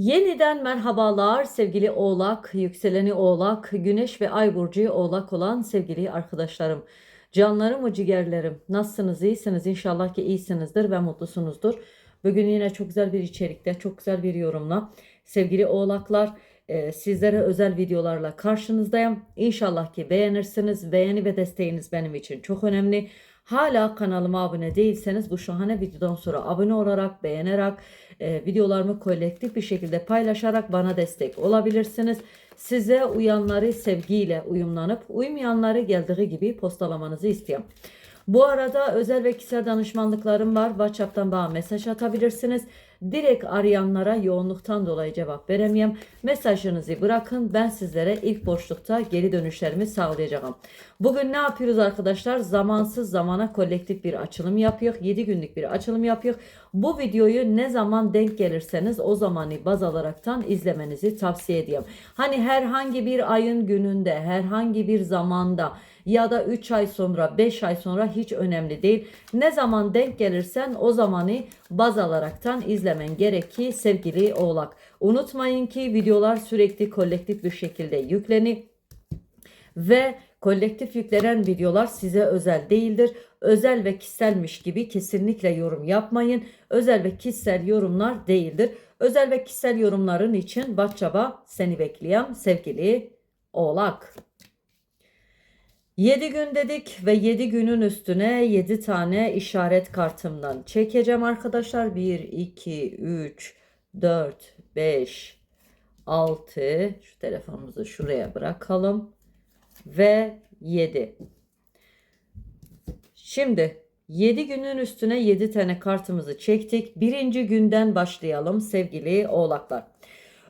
Yeniden merhabalar sevgili Oğlak, yükseleni Oğlak, Güneş ve Ay burcu Oğlak olan sevgili arkadaşlarım. Canlarım o ciğerlerim. Nasılsınız? İyisiniz? İnşallah ki iyisinizdir ve mutlusunuzdur. Bugün yine çok güzel bir içerikte, çok güzel bir yorumla sevgili Oğlaklar e, sizlere özel videolarla karşınızdayım. İnşallah ki beğenirsiniz. Beğeni ve desteğiniz benim için çok önemli. Hala kanalıma abone değilseniz bu şahane videodan sonra abone olarak, beğenerek, e, videolarımı kolektif bir şekilde paylaşarak bana destek olabilirsiniz. Size uyanları sevgiyle uyumlanıp uymayanları geldiği gibi postalamanızı istiyorum. Bu arada özel ve kişisel danışmanlıklarım var. WhatsApp'tan bana mesaj atabilirsiniz. Direkt arayanlara yoğunluktan dolayı cevap veremiyorum. Mesajınızı bırakın. Ben sizlere ilk boşlukta geri dönüşlerimi sağlayacağım. Bugün ne yapıyoruz arkadaşlar? Zamansız zamana kolektif bir açılım yapıyor. 7 günlük bir açılım yapıyor. Bu videoyu ne zaman denk gelirseniz o zamanı baz alaraktan izlemenizi tavsiye ediyorum. Hani herhangi bir ayın gününde, herhangi bir zamanda ya da 3 ay sonra 5 ay sonra hiç önemli değil. Ne zaman denk gelirsen o zamanı baz alaraktan izlemen gerek ki sevgili oğlak. Unutmayın ki videolar sürekli kolektif bir şekilde yükleni ve kolektif yüklenen videolar size özel değildir. Özel ve kişiselmiş gibi kesinlikle yorum yapmayın. Özel ve kişisel yorumlar değildir. Özel ve kişisel yorumların için Batçaba seni bekleyen sevgili Oğlak. 7 gün dedik ve 7 günün üstüne 7 tane işaret kartımdan çekeceğim arkadaşlar. 1, 2, 3, 4, 5, 6. Şu telefonumuzu şuraya bırakalım. Ve 7. Şimdi 7 günün üstüne 7 tane kartımızı çektik. Birinci günden başlayalım sevgili oğlaklar.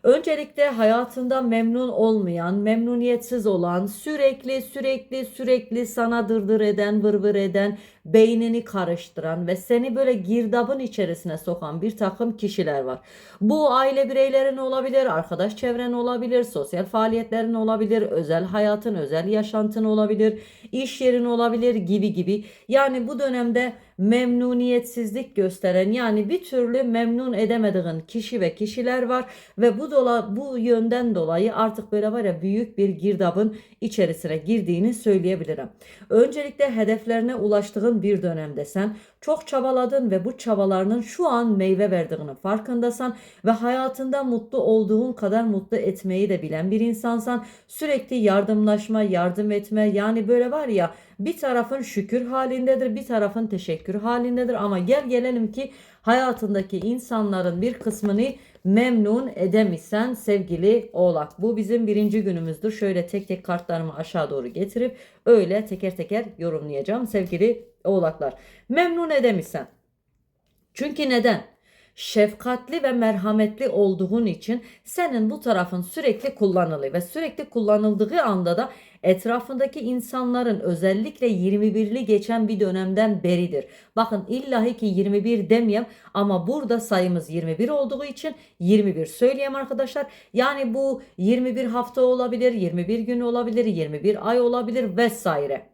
Öncelikle hayatında memnun olmayan, memnuniyetsiz olan, sürekli sürekli sürekli sana dırdır eden, vır vır eden, beynini karıştıran ve seni böyle girdabın içerisine sokan bir takım kişiler var. Bu aile bireylerin olabilir, arkadaş çevren olabilir, sosyal faaliyetlerin olabilir, özel hayatın, özel yaşantın olabilir, iş yerin olabilir gibi gibi. Yani bu dönemde memnuniyetsizlik gösteren yani bir türlü memnun edemediğin kişi ve kişiler var ve bu dola bu yönden dolayı artık böyle var ya büyük bir girdabın içerisine girdiğini söyleyebilirim. Öncelikle hedeflerine ulaştığın bir dönemdesen çok çabaladın ve bu çabalarının şu an meyve verdiğinin farkındasın ve hayatında mutlu olduğun kadar mutlu etmeyi de bilen bir insansan sürekli yardımlaşma, yardım etme yani böyle var ya bir tarafın şükür halindedir, bir tarafın teşekkür halindedir. Ama gel gelelim ki hayatındaki insanların bir kısmını memnun edemişsen sevgili oğlak. Bu bizim birinci günümüzdür. Şöyle tek tek kartlarımı aşağı doğru getirip öyle teker teker yorumlayacağım sevgili oğlaklar. Memnun edemişsen. Çünkü neden? Şefkatli ve merhametli olduğun için senin bu tarafın sürekli kullanılıyor ve sürekli kullanıldığı anda da etrafındaki insanların özellikle 21'li geçen bir dönemden beridir. Bakın illahi ki 21 demeyeyim ama burada sayımız 21 olduğu için 21 söyleyeyim arkadaşlar. Yani bu 21 hafta olabilir, 21 gün olabilir, 21 ay olabilir vesaire.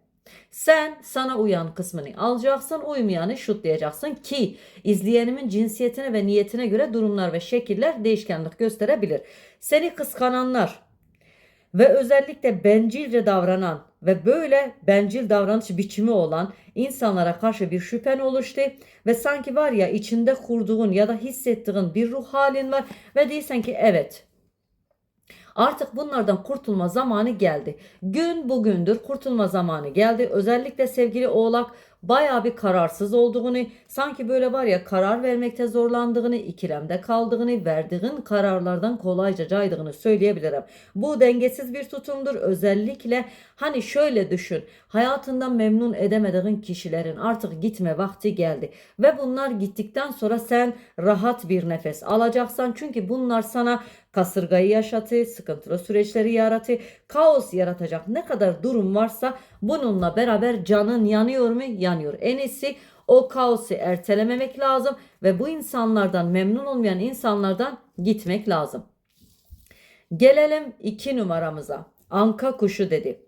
Sen sana uyan kısmını alacaksın, uymayanı şutlayacaksın ki izleyenimin cinsiyetine ve niyetine göre durumlar ve şekiller değişkenlik gösterebilir. Seni kıskananlar ve özellikle bencilce davranan ve böyle bencil davranış biçimi olan insanlara karşı bir şüphen oluştu ve sanki var ya içinde kurduğun ya da hissettiğin bir ruh halin var ve değilsen ki evet Artık bunlardan kurtulma zamanı geldi. Gün bugündür kurtulma zamanı geldi. Özellikle sevgili oğlak baya bir kararsız olduğunu, sanki böyle var ya karar vermekte zorlandığını, ikilemde kaldığını, verdiğin kararlardan kolayca caydığını söyleyebilirim. Bu dengesiz bir tutumdur. Özellikle hani şöyle düşün. Hayatından memnun edemediğin kişilerin artık gitme vakti geldi. Ve bunlar gittikten sonra sen rahat bir nefes alacaksan. Çünkü bunlar sana kasırgayı yaşatı, sıkıntılı süreçleri yaratı, kaos yaratacak ne kadar durum varsa bununla beraber canın yanıyor mu? Yanıyor. En iyisi o kaosu ertelememek lazım ve bu insanlardan memnun olmayan insanlardan gitmek lazım. Gelelim iki numaramıza. Anka kuşu dedi.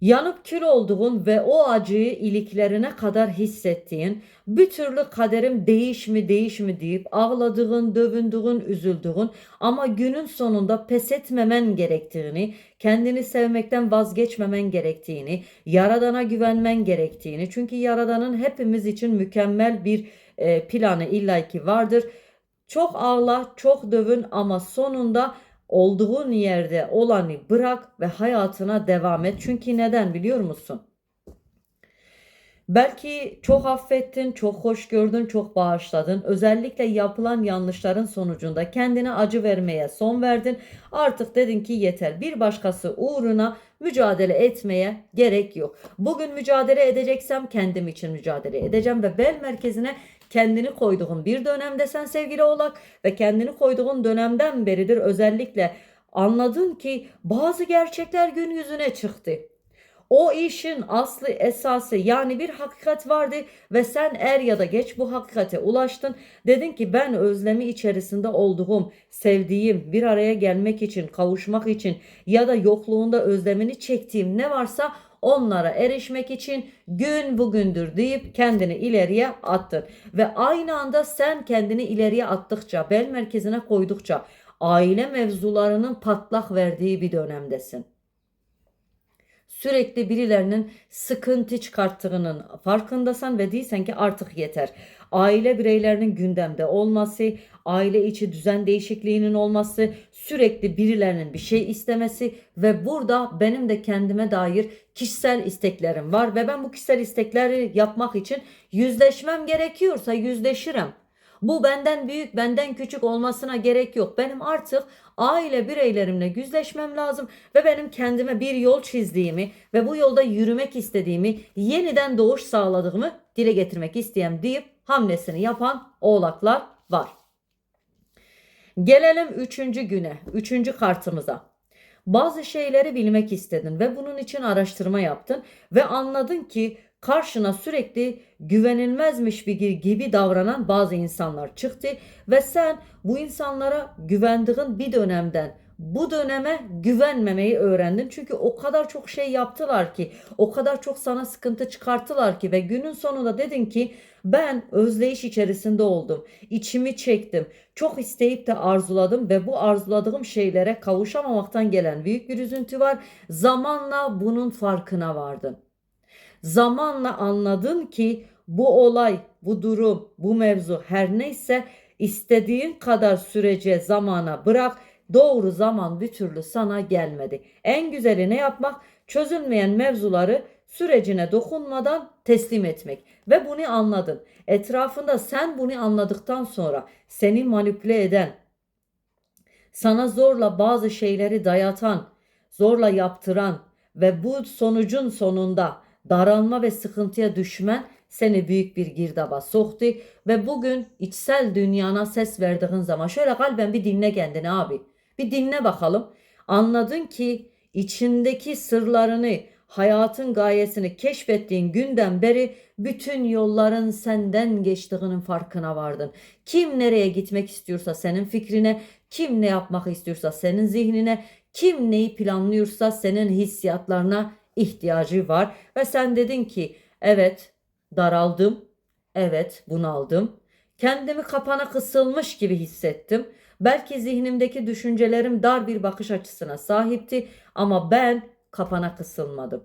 Yanıp kül olduğun ve o acıyı iliklerine kadar hissettiğin, bir türlü kaderim değiş mi değiş mi deyip ağladığın, dövündüğün, üzüldüğün ama günün sonunda pes etmemen gerektiğini, kendini sevmekten vazgeçmemen gerektiğini, Yaradan'a güvenmen gerektiğini. Çünkü Yaradan'ın hepimiz için mükemmel bir e, planı illaki vardır. Çok ağla, çok dövün ama sonunda olduğun yerde olanı bırak ve hayatına devam et. Çünkü neden biliyor musun? Belki çok affettin, çok hoş gördün, çok bağışladın. Özellikle yapılan yanlışların sonucunda kendine acı vermeye son verdin. Artık dedin ki yeter. Bir başkası uğruna mücadele etmeye gerek yok. Bugün mücadele edeceksem kendim için mücadele edeceğim ve bel merkezine kendini koyduğun bir dönemdesen sevgili oğlak ve kendini koyduğun dönemden beridir özellikle anladın ki bazı gerçekler gün yüzüne çıktı. O işin aslı esası yani bir hakikat vardı ve sen er ya da geç bu hakikate ulaştın. Dedin ki ben özlemi içerisinde olduğum, sevdiğim, bir araya gelmek için, kavuşmak için ya da yokluğunda özlemini çektiğim ne varsa onlara erişmek için gün bugündür deyip kendini ileriye attın. Ve aynı anda sen kendini ileriye attıkça, bel merkezine koydukça aile mevzularının patlak verdiği bir dönemdesin sürekli birilerinin sıkıntı çıkarttığının farkındasın ve değilsen ki artık yeter. Aile bireylerinin gündemde olması, aile içi düzen değişikliğinin olması, sürekli birilerinin bir şey istemesi ve burada benim de kendime dair kişisel isteklerim var ve ben bu kişisel istekleri yapmak için yüzleşmem gerekiyorsa yüzleşirim. Bu benden büyük, benden küçük olmasına gerek yok. Benim artık aile bireylerimle yüzleşmem lazım ve benim kendime bir yol çizdiğimi ve bu yolda yürümek istediğimi, yeniden doğuş sağladığımı dile getirmek isteyen deyip hamlesini yapan oğlaklar var. Gelelim üçüncü güne, üçüncü kartımıza. Bazı şeyleri bilmek istedin ve bunun için araştırma yaptın ve anladın ki karşına sürekli güvenilmezmiş bir gibi davranan bazı insanlar çıktı ve sen bu insanlara güvendiğin bir dönemden bu döneme güvenmemeyi öğrendin. Çünkü o kadar çok şey yaptılar ki, o kadar çok sana sıkıntı çıkarttılar ki ve günün sonunda dedin ki ben özleyiş içerisinde oldum. İçimi çektim. Çok isteyip de arzuladım ve bu arzuladığım şeylere kavuşamamaktan gelen büyük bir üzüntü var. Zamanla bunun farkına vardın. Zamanla anladın ki bu olay, bu durum, bu mevzu her neyse istediğin kadar sürece zamana bırak. Doğru zaman bir türlü sana gelmedi. En güzeli ne yapmak? Çözülmeyen mevzuları sürecine dokunmadan teslim etmek. Ve bunu anladın. Etrafında sen bunu anladıktan sonra seni manipüle eden, sana zorla bazı şeyleri dayatan, zorla yaptıran ve bu sonucun sonunda daralma ve sıkıntıya düşmen seni büyük bir girdaba soktu ve bugün içsel dünyana ses verdiğin zaman şöyle kalben bir dinle kendini abi. Bir dinle bakalım. Anladın ki içindeki sırlarını, hayatın gayesini keşfettiğin günden beri bütün yolların senden geçtiğinin farkına vardın. Kim nereye gitmek istiyorsa senin fikrine, kim ne yapmak istiyorsa senin zihnine, kim neyi planlıyorsa senin hissiyatlarına ihtiyacı var ve sen dedin ki evet daraldım, evet bunaldım, kendimi kapana kısılmış gibi hissettim. Belki zihnimdeki düşüncelerim dar bir bakış açısına sahipti ama ben kapana kısılmadım.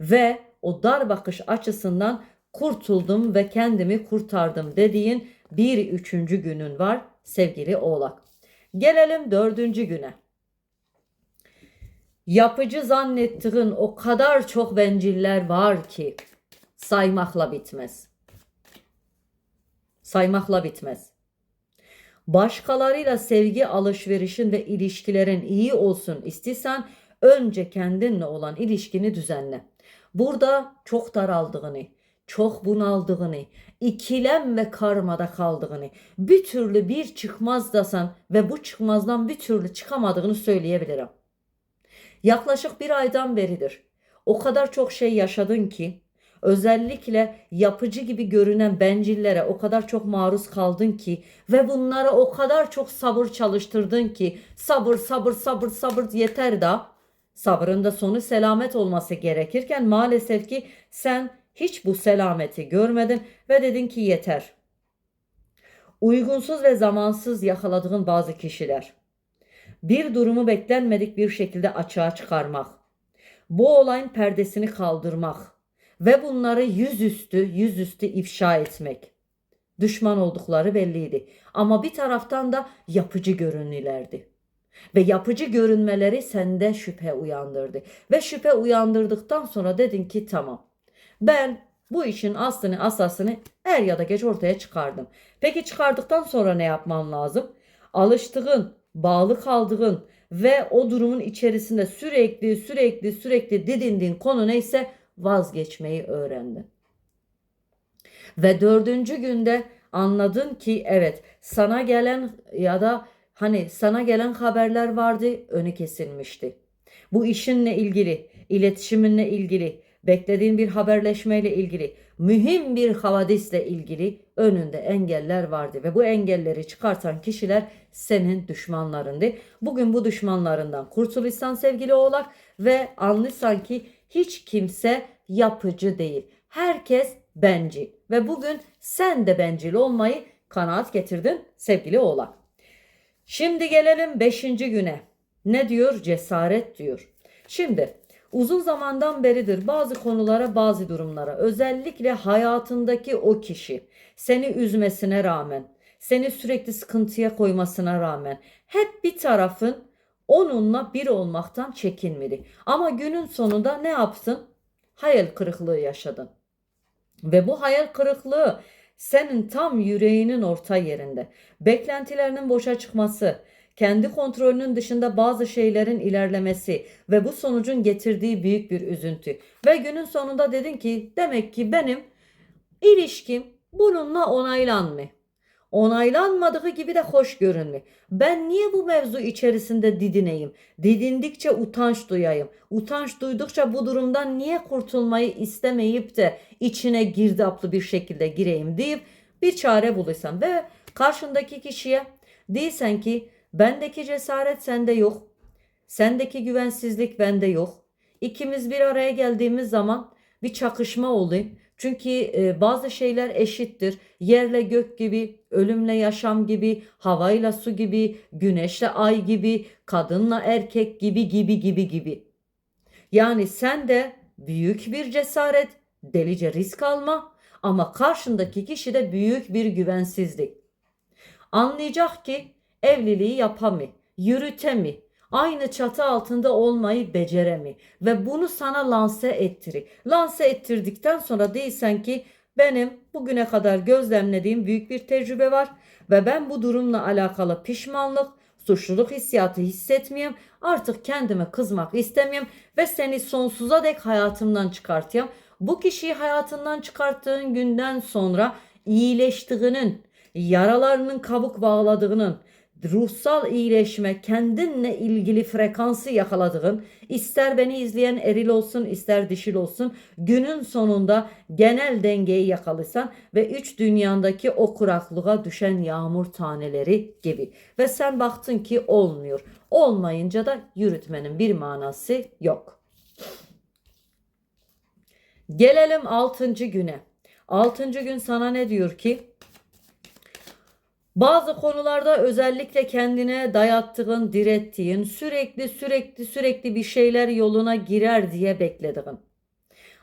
Ve o dar bakış açısından kurtuldum ve kendimi kurtardım dediğin bir üçüncü günün var sevgili oğlak. Gelelim dördüncü güne. Yapıcı zannettiğin o kadar çok benciller var ki saymakla bitmez. Saymakla bitmez. Başkalarıyla sevgi alışverişin ve ilişkilerin iyi olsun istiyorsan önce kendinle olan ilişkini düzenle. Burada çok daraldığını, çok bunaldığını, ikilem ve karmada kaldığını, bir türlü bir çıkmazdasan ve bu çıkmazdan bir türlü çıkamadığını söyleyebilirim. Yaklaşık bir aydan beridir. O kadar çok şey yaşadın ki özellikle yapıcı gibi görünen bencillere o kadar çok maruz kaldın ki ve bunlara o kadar çok sabır çalıştırdın ki sabır sabır sabır sabır yeter da Sabrında sonu selamet olması gerekirken maalesef ki sen hiç bu selameti görmedin ve dedin ki yeter. Uygunsuz ve zamansız yakaladığın bazı kişiler. Bir durumu beklenmedik bir şekilde açığa çıkarmak. Bu olayın perdesini kaldırmak ve bunları yüzüstü yüzüstü ifşa etmek. Düşman oldukları belliydi ama bir taraftan da yapıcı görünülerdi. Ve yapıcı görünmeleri sende şüphe uyandırdı. Ve şüphe uyandırdıktan sonra dedin ki tamam. Ben bu işin aslını asasını er ya da geç ortaya çıkardım. Peki çıkardıktan sonra ne yapman lazım? Alıştığın, bağlı kaldığın ve o durumun içerisinde sürekli sürekli sürekli didindiğin konu neyse vazgeçmeyi öğrendin. Ve dördüncü günde anladın ki evet sana gelen ya da hani sana gelen haberler vardı önü kesilmişti. Bu işinle ilgili, iletişiminle ilgili, beklediğin bir haberleşmeyle ilgili, mühim bir havadisle ilgili önünde engeller vardı ve bu engelleri çıkartan kişiler senin düşmanlarındı. Bugün bu düşmanlarından kurtulursan sevgili oğlak ve anlıyorsan ki hiç kimse yapıcı değil. Herkes bencil ve bugün sen de bencil olmayı kanaat getirdin sevgili oğlak. Şimdi gelelim 5. güne. Ne diyor? Cesaret diyor. Şimdi uzun zamandan beridir bazı konulara, bazı durumlara, özellikle hayatındaki o kişi seni üzmesine rağmen, seni sürekli sıkıntıya koymasına rağmen hep bir tarafın onunla bir olmaktan çekinmedi. Ama günün sonunda ne yaptın? Hayal kırıklığı yaşadın. Ve bu hayal kırıklığı senin tam yüreğinin orta yerinde. Beklentilerinin boşa çıkması, kendi kontrolünün dışında bazı şeylerin ilerlemesi ve bu sonucun getirdiği büyük bir üzüntü. Ve günün sonunda dedin ki demek ki benim ilişkim bununla onaylanmıyor. Onaylanmadığı gibi de hoş görünmüyor. Ben niye bu mevzu içerisinde didineyim? Didindikçe utanç duyayım. Utanç duydukça bu durumdan niye kurtulmayı istemeyip de içine girdaplı bir şekilde gireyim deyip bir çare bulursan ve karşındaki kişiye değilsen ki bendeki cesaret sende yok. Sendeki güvensizlik bende yok. İkimiz bir araya geldiğimiz zaman bir çakışma oluyor. Çünkü e, bazı şeyler eşittir. Yerle gök gibi, ölümle yaşam gibi, havayla su gibi, güneşle ay gibi, kadınla erkek gibi gibi gibi gibi. Yani sen de büyük bir cesaret, delice risk alma ama karşındaki kişi de büyük bir güvensizlik. Anlayacak ki evliliği yapamı, yürütemi, aynı çatı altında olmayı beceremi ve bunu sana lanse ettiri. Lanse ettirdikten sonra değilsen ki benim bugüne kadar gözlemlediğim büyük bir tecrübe var ve ben bu durumla alakalı pişmanlık, suçluluk hissiyatı hissetmiyorum. Artık kendime kızmak istemiyorum ve seni sonsuza dek hayatımdan çıkartıyorum. Bu kişiyi hayatından çıkarttığın günden sonra iyileştiğinin, yaralarının kabuk bağladığının, ruhsal iyileşme, kendinle ilgili frekansı yakaladığın, ister beni izleyen eril olsun, ister dişil olsun, günün sonunda genel dengeyi yakalıysan ve üç dünyandaki o kuraklığa düşen yağmur taneleri gibi. Ve sen baktın ki olmuyor. Olmayınca da yürütmenin bir manası yok. Gelelim 6. güne. 6. gün sana ne diyor ki? Bazı konularda özellikle kendine dayattığın, direttiğin, sürekli sürekli sürekli bir şeyler yoluna girer diye beklediğin.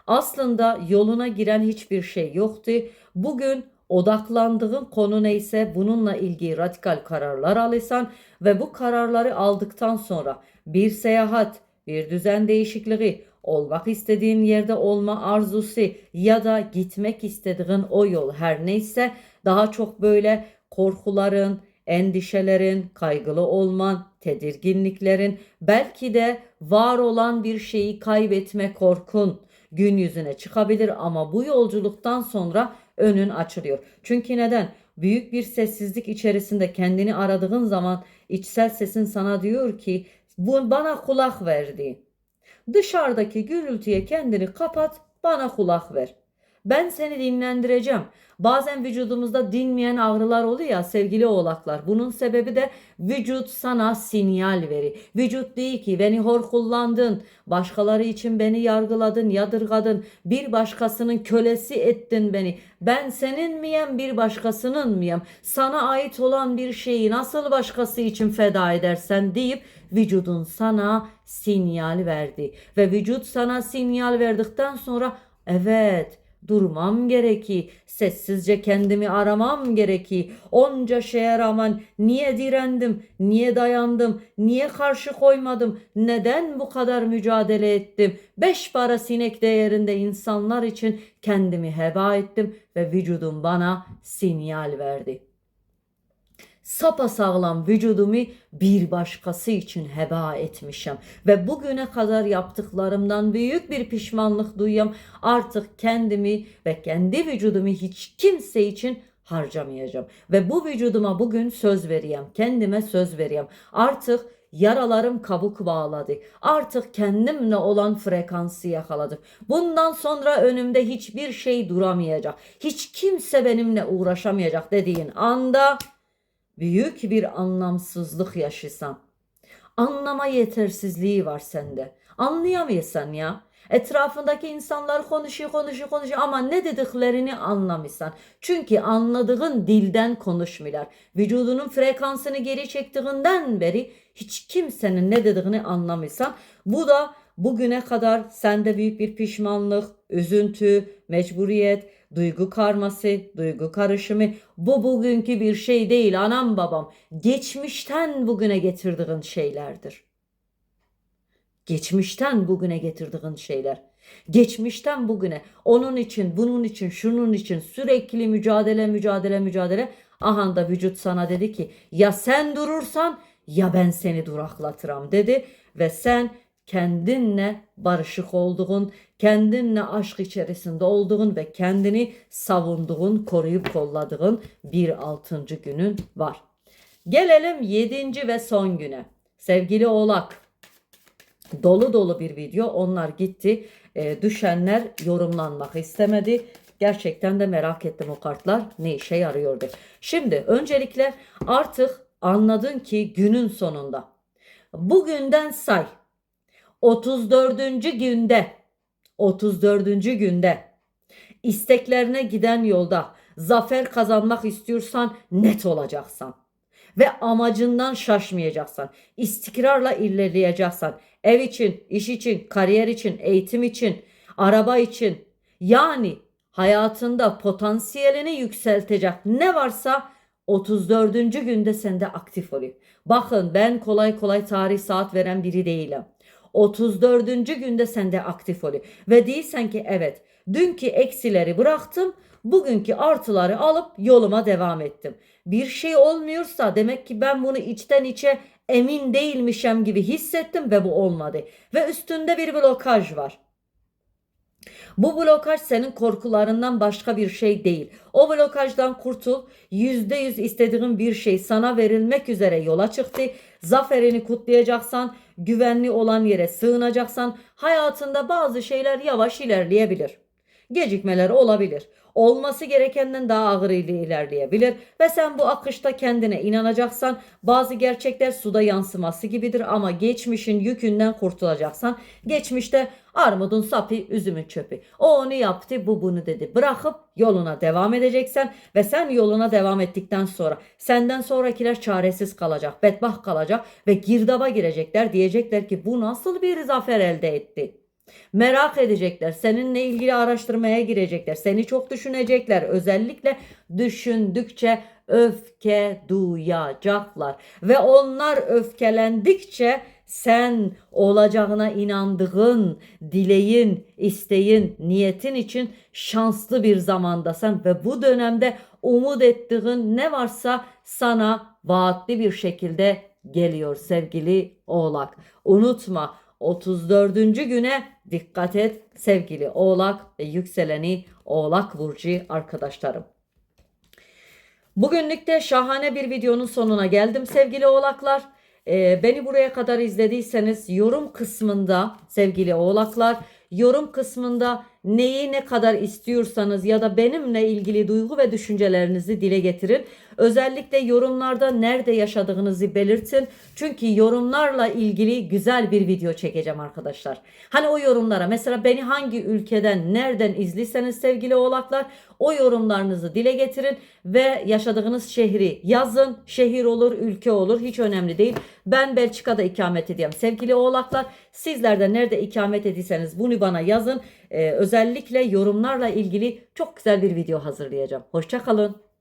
Aslında yoluna giren hiçbir şey yoktu. Bugün odaklandığın konu neyse bununla ilgili radikal kararlar alırsan ve bu kararları aldıktan sonra bir seyahat, bir düzen değişikliği, olmak istediğin yerde olma arzusu ya da gitmek istediğin o yol her neyse daha çok böyle korkuların, endişelerin, kaygılı olman, tedirginliklerin, belki de var olan bir şeyi kaybetme korkun gün yüzüne çıkabilir ama bu yolculuktan sonra önün açılıyor. Çünkü neden? Büyük bir sessizlik içerisinde kendini aradığın zaman içsel sesin sana diyor ki bu bana kulak verdi. Dışarıdaki gürültüye kendini kapat, bana kulak ver. Ben seni dinlendireceğim. Bazen vücudumuzda dinmeyen ağrılar oluyor ya sevgili oğlaklar. Bunun sebebi de vücut sana sinyal veri. Vücut değil ki beni hor kullandın, başkaları için beni yargıladın, yadırgadın, bir başkasının kölesi ettin beni. Ben senin miyim, bir başkasının mıyım? Sana ait olan bir şeyi nasıl başkası için feda edersen deyip vücudun sana sinyal verdi. Ve vücut sana sinyal verdikten sonra evet durmam gereki, sessizce kendimi aramam gereki. Onca şeye rağmen niye direndim, niye dayandım, niye karşı koymadım, neden bu kadar mücadele ettim? Beş para sinek değerinde insanlar için kendimi heba ettim ve vücudum bana sinyal verdi. Sapasağlam vücudumu bir başkası için heba etmişim ve bugüne kadar yaptıklarımdan büyük bir pişmanlık duyuyorum. Artık kendimi ve kendi vücudumu hiç kimse için harcamayacağım. Ve bu vücuduma bugün söz vereyim. Kendime söz vereyim. Artık yaralarım kabuk bağladı. Artık kendimle olan frekansı yakaladım. Bundan sonra önümde hiçbir şey duramayacak. Hiç kimse benimle uğraşamayacak dediğin anda büyük bir anlamsızlık yaşasan. Anlama yetersizliği var sende. Anlayamıyorsan ya. Etrafındaki insanlar konuşuyor konuşuyor konuşuyor ama ne dediklerini anlamıyorsan. Çünkü anladığın dilden konuşmuyorlar. Vücudunun frekansını geri çektiğinden beri hiç kimsenin ne dediğini anlamıyorsan. Bu da bugüne kadar sende büyük bir pişmanlık, üzüntü, mecburiyet, duygu karması, duygu karışımı. Bu bugünkü bir şey değil anam babam. Geçmişten bugüne getirdiğin şeylerdir. Geçmişten bugüne getirdiğin şeyler. Geçmişten bugüne onun için, bunun için, şunun için sürekli mücadele, mücadele, mücadele. Aha da vücut sana dedi ki ya sen durursan ya ben seni duraklatırım dedi ve sen kendinle barışık olduğun, kendinle aşk içerisinde olduğun ve kendini savunduğun, koruyup kolladığın bir altıncı günün var. Gelelim yedinci ve son güne. Sevgili Oğlak, dolu dolu bir video. Onlar gitti. E, düşenler yorumlanmak istemedi. Gerçekten de merak ettim o kartlar ne işe yarıyordu. Şimdi öncelikle artık anladın ki günün sonunda. Bugünden say. 34. günde 34. günde isteklerine giden yolda zafer kazanmak istiyorsan net olacaksan ve amacından şaşmayacaksan, istikrarla ilerleyeceksen, ev için, iş için, kariyer için, eğitim için, araba için yani hayatında potansiyelini yükseltecek ne varsa 34. günde sende aktif oluyor. Bakın ben kolay kolay tarih saat veren biri değilim. 34. günde sende aktif oluyor. Ve değilsen ki evet dünkü eksileri bıraktım bugünkü artıları alıp yoluma devam ettim. Bir şey olmuyorsa demek ki ben bunu içten içe emin değilmişim gibi hissettim ve bu olmadı. Ve üstünde bir blokaj var. Bu blokaj senin korkularından başka bir şey değil. O blokajdan kurtul. Yüzde yüz istediğin bir şey sana verilmek üzere yola çıktı. Zaferini kutlayacaksan, güvenli olan yere sığınacaksan hayatında bazı şeyler yavaş ilerleyebilir. Gecikmeler olabilir. Olması gerekenden daha ağır ile ilerleyebilir ve sen bu akışta kendine inanacaksan bazı gerçekler suda yansıması gibidir ama geçmişin yükünden kurtulacaksan geçmişte armudun sapı üzümün çöpü. O onu yaptı bu bunu dedi. Bırakıp yoluna devam edeceksen ve sen yoluna devam ettikten sonra senden sonrakiler çaresiz kalacak, bedbaht kalacak ve girdaba girecekler diyecekler ki bu nasıl bir zafer elde etti. Merak edecekler. Seninle ilgili araştırmaya girecekler. Seni çok düşünecekler. Özellikle düşündükçe öfke duyacaklar. Ve onlar öfkelendikçe sen olacağına inandığın, dileğin, isteğin, niyetin için şanslı bir zamandasın ve bu dönemde umut ettiğin ne varsa sana vaatli bir şekilde geliyor sevgili Oğlak. Unutma 34. güne dikkat et sevgili Oğlak ve yükseleni Oğlak Burcu arkadaşlarım. Bugünlük de şahane bir videonun sonuna geldim sevgili Oğlaklar. Ee, beni buraya kadar izlediyseniz yorum kısmında sevgili Oğlaklar yorum kısmında neyi ne kadar istiyorsanız ya da benimle ilgili duygu ve düşüncelerinizi dile getirin. Özellikle yorumlarda nerede yaşadığınızı belirtin. Çünkü yorumlarla ilgili güzel bir video çekeceğim arkadaşlar. Hani o yorumlara mesela beni hangi ülkeden nereden izliyseniz sevgili oğlaklar o yorumlarınızı dile getirin ve yaşadığınız şehri yazın. Şehir olur, ülke olur hiç önemli değil. Ben Belçika'da ikamet ediyorum sevgili oğlaklar. Sizler de nerede ikamet ediyseniz bunu bana yazın. Ee, özellikle yorumlarla ilgili çok güzel bir video hazırlayacağım. Hoşçakalın.